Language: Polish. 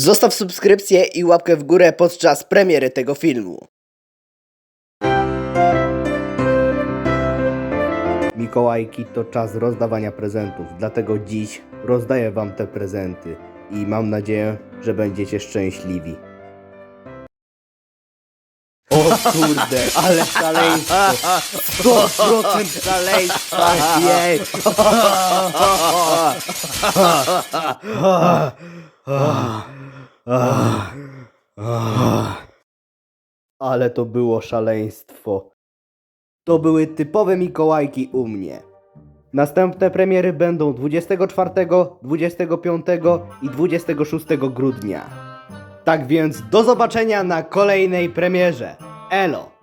Zostaw subskrypcję i łapkę w górę podczas premiery tego filmu. Mikołajki to czas rozdawania prezentów, dlatego dziś rozdaję wam te prezenty i mam nadzieję, że będziecie szczęśliwi. O kurde, ale szaleństwo! 100% szaleństwa! Jej! Ale to było szaleństwo. To były typowe Mikołajki u mnie. Następne premiery będą 24, 25 i 26 grudnia. Tak więc do zobaczenia na kolejnej premierze. Elo!